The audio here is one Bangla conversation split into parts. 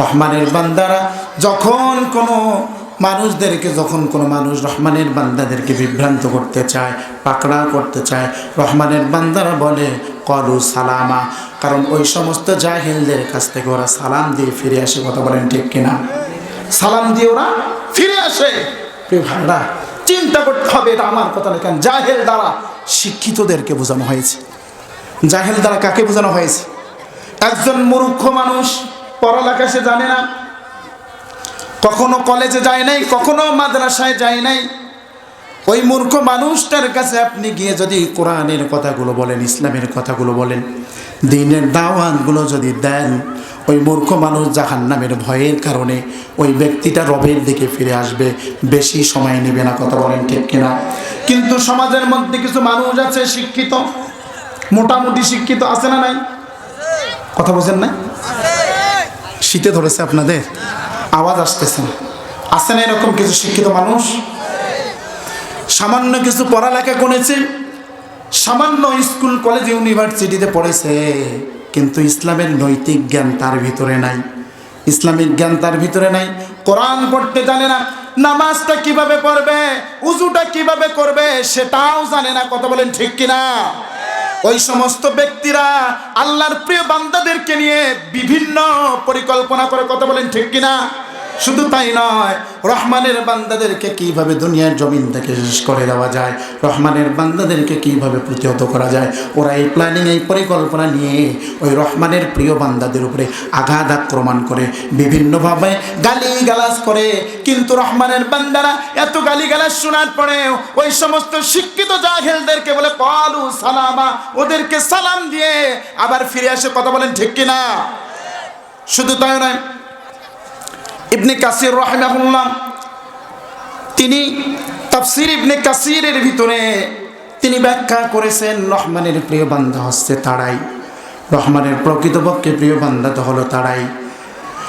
রহমানের বান্দারা, যখন কোনো মানুষদেরকে, যখন কোনো মানুষ রহমানের বান্দাদেরকে বিভ্রান্ত করতে চায় পাকড়া করতে চায়, রহমানের বান্দারা বলে করু সালামা। কারণ ওই সমস্ত জাহিলদের কাছ থেকে ওরা সালাম দিয়ে ফিরে আসে, কথা বলেন ঠিক কিনা? সালাম দিয়ে ওরা ফিরে আসে। ভাইরা, চিন্তা করতে হবে, এটা আমার কথা না কেন জাহেল দ্বারা শিক্ষিতদেরকে বোঝানো হয়েছে। জাহেল দ্বারা কাকে বোঝানো হয়েছে? একজন মূর্খ মানুষ পড়ালেখা সে জানে না। কখনো কলেজে যায় নাই, কখনো মাদ্রাসায় যায় নাই। ওই মূর্খ মানুষটার কাছে আপনি গিয়ে যদি কোরআনের কথাগুলো বলেন, ইসলামের কথাগুলো বলেন, দিনের দাওয়াতগুলো যদি দেন, ওই মূর্খ মানুষ জাহান নামের ভয়ের কারণে ওই ব্যক্তিটা রবের দিকে ফিরে আসবে, বেশি সময় নেবে না, কথা বলেন ঠিক কিনা? কিন্তু সমাজের মধ্যে কিছু মানুষ আছে শিক্ষিত, মোটামুটি শিক্ষিত, আছে না নাই? কথা বলছেন না? শীতে ধরেছে আপনাদের? আওয়াজ আসতেছে আছে না এরকম কিছু শিক্ষিত মানুষ? সামান্য কিছু পড়ালেখা করেছে, সামান্য স্কুল, কলেজ, ইউনিভার্সিটিতে পড়েছে, কিন্তু ইসলামের নৈতিক জ্ঞান তার ভিতরে নাই। ইসলামিক জ্ঞান তার ভিতরে নাই। কোরআন পড়তে জানে না, নামাজটা কীভাবে পড়বে, উজুটা কীভাবে করবে, সেটাও জানে না। কথা বলেন ঠিক কিনা? ওই সমস্ত ব্যক্তিরা আল্লাহর প্রিয় বান্দাদেরকে নিয়ে বিভিন্ন পরিকল্পনা করে কথা বলেন ঠিক কিনা? শুধু তাই নয়, রহমানের বান্দাদেরকে কীভাবে দুনিয়ার জমিন থেকে শেষ করে দেওয়া যায়, রহমানের বান্দাদেরকে কীভাবে প্রতিহত করা যায়, ওরা এই প্ল্যানিং এই পরিকল্পনা নিয়ে ওই রহমানের প্রিয় বান্দাদের উপরে আঘাত আক্রমণ করে, বিভিন্নভাবে গালি গালাজ করে। কিন্তু রহমানের বান্দারা এত গালি গালাজ শোনার পরে ওই সমস্ত শিক্ষিত জাহেলদেরকে বলে, পালু সালামা, ওদেরকে সালাম দিয়ে আবার ফিরে আসে কথা বলেন ঠিক কিনা? শুধু তাই নয় ইবনে কাসির রহমাহুল্লাম তিনি তাফসির ইবনে কাসিরের ভিতরে তিনি ব্যাখ্যা করেছেন, রহমানের প্রিয় বান্দা হচ্ছে তারাই। রহমানের প্রকৃতপক্ষে প্রিয় বান্দা তো হলো তারাই।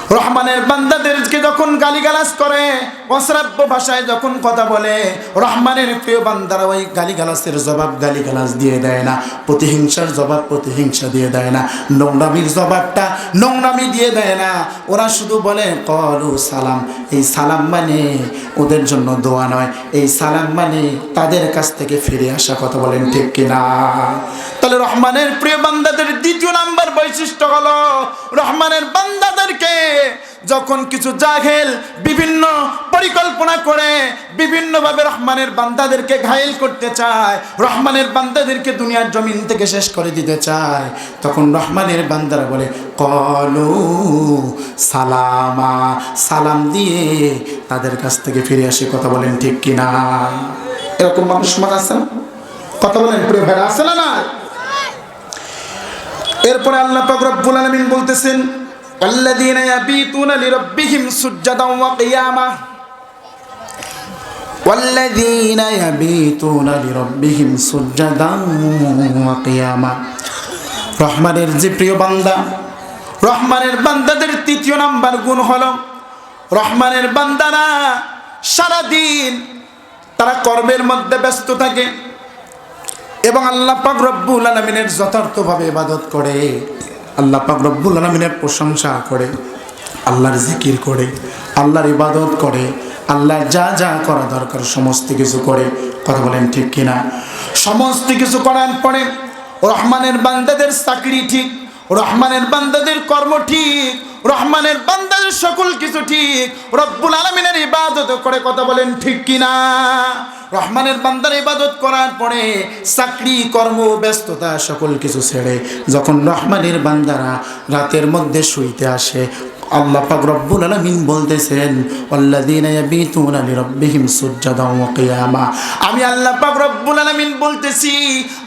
রহমানের বান্দাদেরকে যখন গালিগালাজ করে, অশ্রাব্য ভাষায় যখন কথা বলে, রহমানের প্রিয় বান্দারা ওই গালিগালাজের জবাব গালিগালাজ দিয়ে দেয় না, প্রতিহিংসার জবাব প্রতিহিংসা দিয়ে দেয় না, নোংরামির জবাবটা নোংরামি দিয়ে দেয় না। ওরা শুধু বলে, কলু সালাম। এই সালাম মানে ওদের জন্য দোয়া নয়, এই সালাম মানে তাদের কাছ থেকে ফিরে আসা কথা বলেন ঠিক কিনা? তাহলে রহমানের প্রিয় বান্দাদের দ্বিতীয় নাম্বার বৈশিষ্ট্য হলো, রহমানের বান্দাদেরকে যখন কিছু জাহেল বিভিন্ন পরিকল্পনা করে বিভিন্নভাবে রহমানের বান্দাদেরকে ঘায়েল করতে চায়, রহমানের বান্দাদেরকে দুনিয়ার জমিন থেকে শেষ করে দিতে চায়, তখন রহমানের বান্দারা বলে, কলু সালামা, সালাম দিয়ে তাদের কাছ থেকে ফিরে আসে। কথা বলেন ঠিক কিনা এরকম মানুষ সমাজ আছে? না কথা বলেন, প্রিয় ভাইরা, আছে না না এরপরে আল্লাহ পাক রব্বুল আলামিন বলতেছেন الذين يبيتون لربهم سجدا وقياما والذين يبيتون لربهم سجدا وقياما রহমানের যে প্রিয় বান্দা রহমানের বান্দাদের তৃতীয় নাম্বার গুণ হলো রহমানের বান্দারা সারাদিন তারা কর্মের মধ্যে ব্যস্ত থাকে এবং আল্লাহ পাক রব্বুল আলমিনের যথার্থভাবে ইবাদত করে আল্লাহ পাক রব্বুল আলমিনের প্রশংসা করে, আল্লাহর জিকির করে, আল্লাহর ইবাদত করে, আল্লাহর যা যা করা দরকার সমস্ত কিছু করে। কথা বলেন ঠিক কিনা? সমস্ত কিছু করার পরে রহমানের বান্দাদের চাকরি ঠিক, রহমানের বান্দাদের কর্ম ঠিক, রহমানের বান্দাদের সকল কিছু ঠিক, রব্বুল আলমিনের ইবাদত করে। কথা বলেন ঠিক কিনা? রহমানের বান্দার ইবাদত করার পরে চাকরি, কর্ম, ব্যস্ততা সকল কিছু ছেড়ে যখন রহমানের বান্দারা রাতের মধ্যে শুইতে আসে, আল্লাহ পাক রব্বুল আলামিন বলতেছেন আল্লাযীনা ইয়াবিতুনা লিরাব্বিহিম সুজদান ওয়া কিয়ামা। আমি আল্লাহ পাক রব্বুল আলামিন বলতেছি,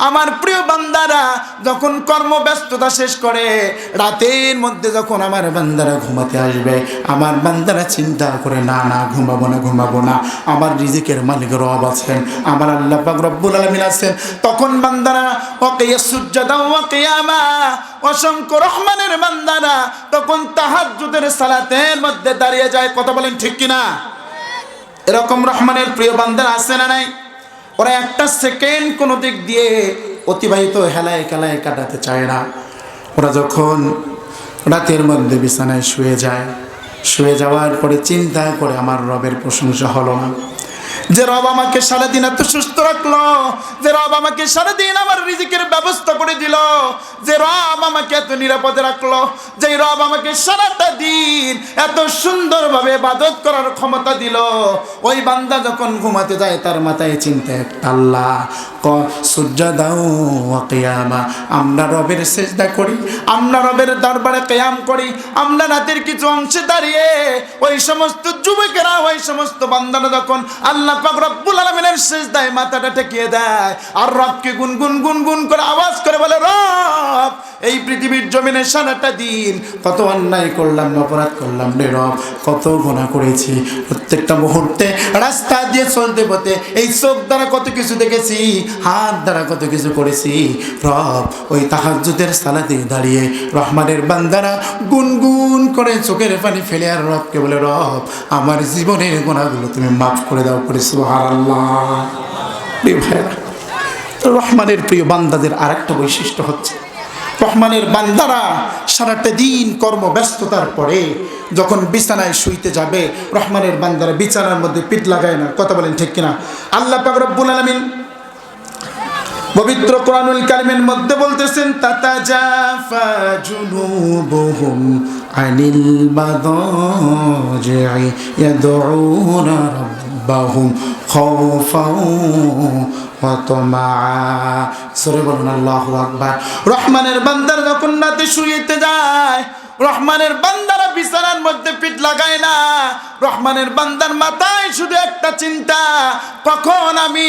আমার প্রিয় বান্দারা, যখন কর্মব্যস্ততা শেষ করে, রাতের মধ্যে যখন আমার বান্দারা ঘুমাতে আসবে, আমার বান্দারা চিন্তা করে, না না, ঘুমাবো না ঘুমাবো না, আমার রিজিকের মালিক রব আছেন, আমার আল্লাহ পাক রব্বুল আলামিন আছেন। তখন বান্দারা ওয়া সুজদান ওয়া কিয়ামা অসংখ্য রহমানের বান্দারা তখন তাহাজ্জুদের সালাতের মধ্যে দাঁড়িয়ে যায়। কথা বলেন ঠিক কিনা? এরকম রহমানের প্রিয় বান্দারা আছে না নাই? ওরা একটা সেকেন্ড কোনো দিক দিয়ে অতিবাহিত হেলায় খেলায় কাটাতে চায় না। ওরা যখন রাতের মধ্যে বিছানায় শুয়ে যায়, শুয়ে যাওয়ার পরে চিন্তা করে আমার রবের প্রশংসা হলো না। যে রব আমাকে সারাদিন এত সুস্থ রাখল, যে রব আমাকে সারাদিন আমার রিজিকের ব্যবস্থা করে দিল, যে রব আমাকে এত নিরাপদে রাখল, যে রব আমাকে সারাটা দিন এত সুন্দরভাবে বাদত করার ক্ষমতা দিল। ওই বান্দা যখন ঘুমাতে যায়, তার মাথায় চিন্তা আল্লাহ, ক সূর্য দাও কেয়ামা, আমরা রবের চেষ্টা করি, আমরা রবের দরবারে কেয়াম করি, আমরা রাতের কিছু অংশে দাঁড়িয়ে ওই সমস্ত যুবকেরা, ওই সমস্ত বান্দারা যখন আল্লাহ পাক রব্বুল শেষদায় মাথাটা ঠেকিয়ে দেয়। আর রবকে করে আওয়াজ করে বলে, রব, এই পৃথিবীর জমিনে সারাটা দিন কত অন্যায় করলাম, অপরাধ করলাম রে রব, কত করেছি। প্রত্যেকটা মুহূর্তে রাস্তা দিয়ে চলতে পথে এই চোখ দ্বারা কত কিছু দেখেছি, হাত দ্বারা কত কিছু করেছি। রব, ওই তাহাজুদের সালাতে দাঁড়িয়ে রহমানের বান্দারা গুনগুন করে চোখের পানি ফেলে আর রবকে বলে, রব, আমার জীবনের গোনাগুলো তুমি মাফ করে দাও করে রহমানের প্রিয় বান্দাদের আরেকটা বৈশিষ্ট্য হচ্ছে, রহমানের বান্দারা সারাটা দিন কর্মব্যস্ততার পরে যখন বিছানায় শুইতে যাবে, রহমানের বান্দারা বিছানার মধ্যে পিঠ লাগায় না। কথা বলেন ঠিক কিনা? আল্লাহ পাক রব্বুল আলামিন পবিত্র কোরআনুল কারিমের মধ্যে বলতেছেন তাতা জাফা জুনুবুহুম আনিল মাদাজি'i ইয়াদউনা রাব্বাহুম খাওফাও ওয়া তামাআ। সূরা বলুন, আল্লাহু আকবার। রহমানের বান্দার যখন রাতে শুইতে যায়, রহমানের বান্দারা বিছানার মধ্যে পিঠ লাগায় না। রহমানের বান্দার মাথায় শুধু একটা চিন্তা, কখন আমি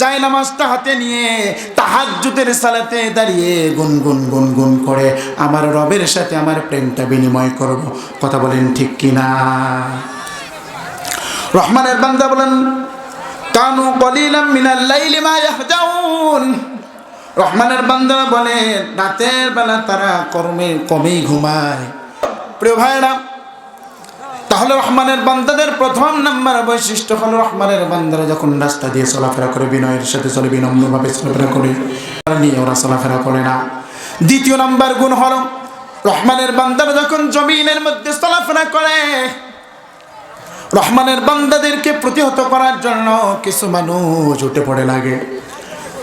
যাই নামাজটা হাতে নিয়ে তাহাজ্জুদের সালাতে দাঁড়িয়ে গুনগুন গুনগুন করে আমার রবের সাথে আমার প্রেমটা বিনিময় করব। কথা বলেন ঠিক কিনা? রহমানের বান্দা বলেন, কানু কলিলাম মিনাল লাইলি মা ইয়াহজাউন। রহমানের বান্দারা বলে, রাতের বেলা তারা কর্মে কমেই ঘুমায়। প্রিয় ভাইরা তাহলে রহমানের বান্দাদের প্রথম নাম্বার বৈশিষ্ট্য হলো রহমানের বান্দারা যখন রাস্তা দিয়ে চলাফেরা করে, বিনয়ের সাথে চলে, বিনম্রভাবে চলাফেরা করে নিয়ে ওরা চলাফেরা করে না। দ্বিতীয় নাম্বার গুণ হলো, রহমানের বান্দারা যখন জমিনের মধ্যে চলাফেরা করে রহমানের বান্দাদেরকে প্রতিহত করার জন্য কিছু মানুষ উঠে পড়ে লাগে।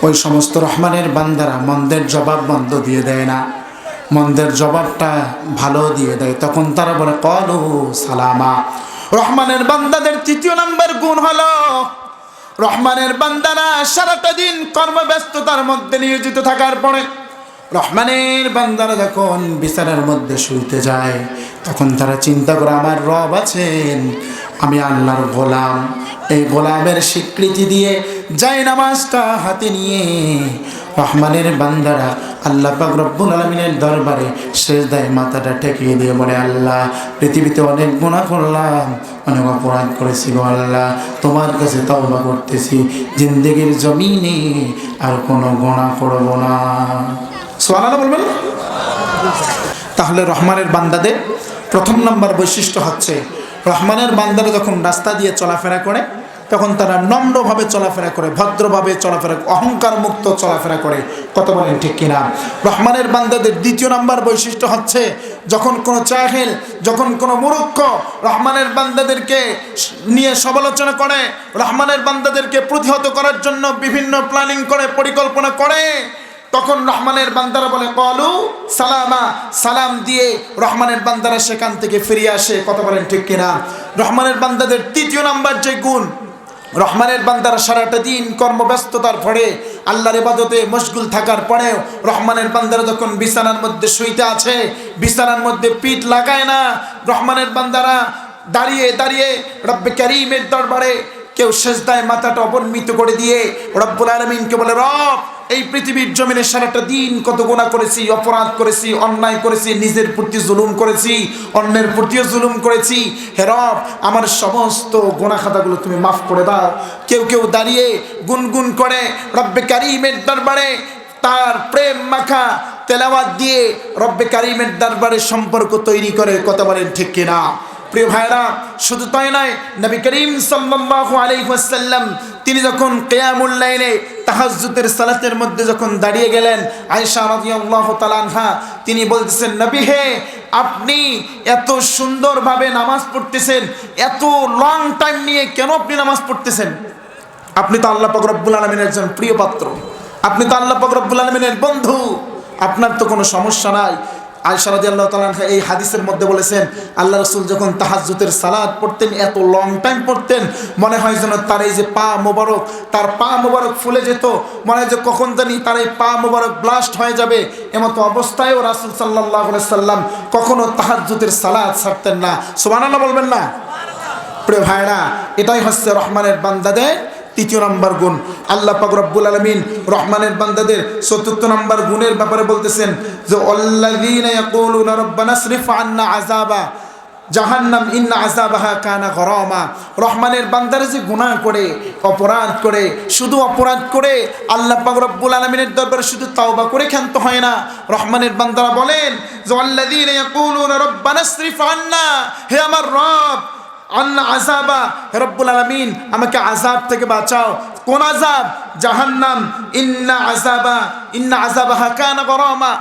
ওই সমস্ত রহমানের বান্দারা মন্দের জবাব বন্ধ দিয়ে দেয় না। মন্দের জবাবটা ভালো দিয়ে দেয়। তখন তারা বলে, কলু সালামা। রহমানের বান্দাদের তৃতীয় নম্বর গুণ হলো, রহমানের বান্দারা সারাটা দিন কর্মব্যস্ততার মধ্যে নিয়োজিত থাকার পরে রহমানের বান্দারা যখন বিছানার মধ্যে শুইতে যায়, তখন তারা চিন্তা করে, আমার রব আছেন আমি আল্লাহর গোলাম। এই গোলামের স্বীকৃতি দিয়ে যাই নামাজটা হাতে নিয়ে, রহমানের বান্দারা আল্লাহ পাক রব্বুল আলমিনের দরবারে শেষ দায় মাথাটা ঠেকিয়ে দিয়ে বলে, আল্লাহ, পৃথিবীতে অনেক গুণা করলাম, অনেক অপরাধ করেছি গো আল্লাহ। তোমার কাছে তওবা করতেছি, জিন্দগির জমিনে আর কোনো গোনা করব না। সোয়ালা বলবেন? তাহলে রহমানের বান্দাদের প্রথম নম্বর বৈশিষ্ট্য হচ্ছে রহমানের বান্দারা যখন রাস্তা দিয়ে চলাফেরা করে, তখন তারা নম্রভাবে চলাফেরা করে, ভদ্রভাবে চলাফেরা অহংকার মুক্ত চলাফেরা করে। কত বলেন ঠিক কিনা? রহমানের বান্দাদের দ্বিতীয় নাম্বার বৈশিষ্ট্য হচ্ছে, যখন কোনো চাহেল যখন কোনো মুরুক্ষ রহমানের বান্দাদেরকে নিয়ে সমালোচনা করে, রহমানের বান্দাদেরকে প্রতিহত করার জন্য বিভিন্ন প্ল্যানিং করে, পরিকল্পনা করে তখন রহমানের বান্দারা বলে, কলু সালামা। সালাম দিয়ে রহমানের বান্দারা সেখান থেকে ফিরে আসে। কথা বলেন ঠিক কিনা? রহমানের বান্দাদের তৃতীয় নাম্বার যে গুণ, রহমানের বান্দারা সারাটা দিন কর্মব্যস্ততার পরে আল্লাহর ইবাদতে মশগুল থাকার পরেও রহমানের বান্দারা যখন বিছানার মধ্যে শুইতে আছে, বিছানার মধ্যে পিঠ লাগায় না, রহমানের বান্দারা দাঁড়িয়ে দাঁড়িয়ে রব্বে করিমের দরবারে কেউ শেষদায় মাথাটা অবন্মিত করে দিয়ে রব্বুল আলমিনকে বলে, রব, এই পৃথিবীর জমিনে সারাটা দিন কত গুণা করেছি, অপরাধ করেছি, অন্যায় করেছি, নিজের প্রতি জুলুম করেছি, অন্যের প্রতিও জুলুম করেছি। হে রব, আমার সমস্ত গোনা খাতাগুলো তুমি মাফ করে দাও। কেউ কেউ দাঁড়িয়ে গুনগুন করে, রব্বে কারিমের দরবারে তার প্রেম মাখা তেলাওয়াত দিয়ে রব্বে কারিমের দরবারে সম্পর্ক তৈরি করে। কথা বলেন ঠিক কিনা? প্রিয় ভাইরা শুধু তাই নয়, নবী করিম সাল্লাল্লাহু আলাইহি ওয়াসাল্লাম তিনি যখন কেয়ামুল লাইনে তাহাজ্জুদের সালাতের মধ্যে যখন দাঁড়িয়ে গেলেন, আয়েশা রাদিয়াল্লাহু তাআলা আনহা, তিনি বলতেছেন, নবী হে, আপনি এত সুন্দরভাবে নামাজ পড়তেছেন, এত লং টাইম নিয়ে কেন আপনি নামাজ পড়তেছেন? আপনি তো আল্লাহ রব্বুল আলমিনের একজন প্রিয় পাত্র। আপনি তো আল্লাহ রব্বুল আলমিনের বন্ধু। আপনার তো কোনো সমস্যা নাই। আয়সা রাদি আল্লাহ তালা এই হাদিসের মধ্যে বলেছেন, আল্লাহ রসুল যখন তাহাজুতের সালাদ পড়তেন, এত লং টাইম পড়তেন, মনে হয় যেন তার এই যে পা মোবারক, তার পা মোবারক ফুলে যেত, মনে হয় যে কখন জানি তার এই পা মোবারক ব্লাস্ট হয়ে যাবে, এমতো অবস্থায়ও রাসুল সাল্লাহ সাল্লাম কখনো তাহাজুতের সালাদ ছাড়তেন না। সোমান বলবেন না? প্রিয় ভাইরা এটাই হচ্ছে রহমানের বান্দাদের তৃতীয় নম্বর গুণ। আল্লাহ পাক রব্বুল আলমিন রহমানের বান্দাদের চতুর্থ নম্বর গুণের ব্যাপারে বলতেছেন যে আন্না আযাবা, জাহান্নাম ইন্না আযাবাহা কানা গরামা। রহমানের বান্দারে যে গুনাহ করে, অপরাধ করে, শুধু অপরাধ করে, আল্লাহ পাক রব্বুল আলামিনের দরবারে শুধু তাওবা করে ক্ষান্ত হয় না। রহমানের বান্দারা বলেন যে আন্না, হে আমার রব আন্না আজাবা রব্বুল আলমিন, আমাকে আজাব থেকে বাঁচাও। কোন আজাব জাহান্নাম। ইন্না আজাবা ইন্না আজাবা হাকানা গরমা।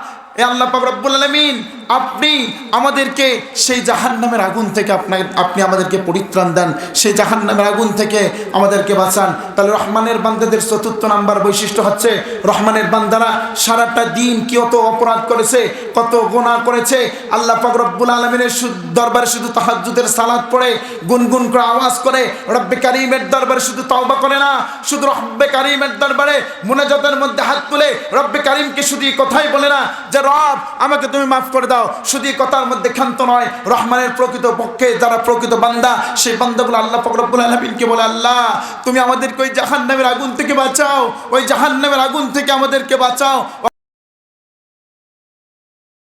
এ আল্লাহ রব্বুল আলামিন আপনি আমাদেরকে সেই জাহান্নামের আগুন থেকে আপনাকে আপনি আমাদেরকে পরিত্রাণ দেন। সেই জাহান্নামের আগুন থেকে আমাদেরকে বাঁচান। তাহলে রহমানের বান্দাদের চতুর্থ নাম্বার বৈশিষ্ট্য হচ্ছে, রহমানের বান্দারা সারাটা দিন কত অপরাধ করেছে, কত গোনা করেছে? আল্লাহ রব্বুল আলমিনের দরবারে শুধু তাহাজ্জুদের সালাদ পড়ে, গুনগুন করে আওয়াজ করে, রব্বে কারিমের দরবারে শুধু তওবা করে না, শুধু রব্বে কারিমের দরবারে মুনাজাতের মধ্যে হাত তুলে, রব্বে কারিমকে শুধু কথাই বলে না যে, রব, আমাকে তুমি মাফ করে দাও। শুধু কথার মধ্যে ক্ষান্ত নয়, রহমানের প্রকৃত পক্ষে যারা প্রকৃত বান্দা, সেই বান্দাগুলো আল্লাহ ফকরবুল আলমিনকে বলে, আল্লাহ, তুমি আমাদেরকে ওই জাহান্নামের আগুন থেকে বাঁচাও, ওই জাহান্নামের আগুন থেকে আমাদেরকে বাঁচাও।